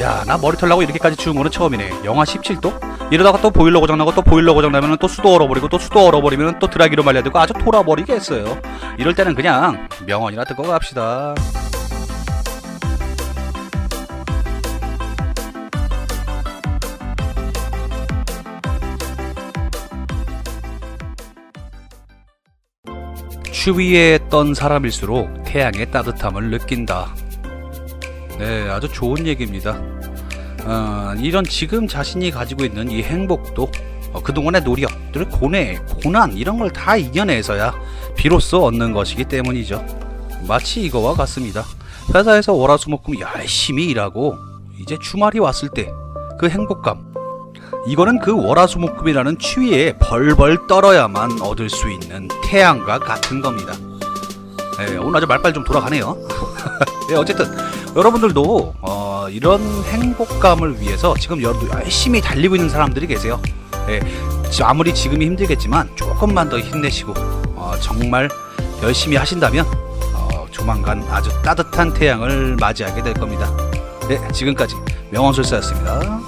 야, 나 머리 털라고 이렇게까지 추운 거는 처음이네. 영하 17도? 이러다가 또 보일러 고장나고 또 보일러 고장나면 또 수도 얼어버리고 또 수도 얼어버리면 또 드라기로 말려야 되고 아주 돌아버리겠어요. 이럴 때는 그냥 명언이나 듣고 갑시다. 추위에 떤 사람일수록 태양의 따뜻함을 느낀다. 네, 아주 좋은 얘기입니다. 어, 이런 지금 자신이 가지고 있는 이 행복도 어, 그동안의 노력들, 고뇌, 고난 이런 걸 다 이겨내서야 비로소 얻는 것이기 때문이죠. 마치 이거와 같습니다. 회사에서 월화수목금 열심히 일하고 이제 주말이 왔을 때 그 행복감 이거는 그 월화수목금이라는 추위에 벌벌 떨어야만 얻을 수 있는 태양과 같은 겁니다. 네, 오늘 아주 말빨 좀 돌아가네요. 네, 어쨌든 여러분들도 어, 이런 행복감을 위해서 지금 여- 열심히 달리고 있는 사람들이 계세요. 네, 지- 아무리 지금이 힘들겠지만 조금만 더 힘내시고 어, 정말 열심히 하신다면 어, 조만간 아주 따뜻한 태양을 맞이하게 될 겁니다. 네, 지금까지 명원술사였습니다.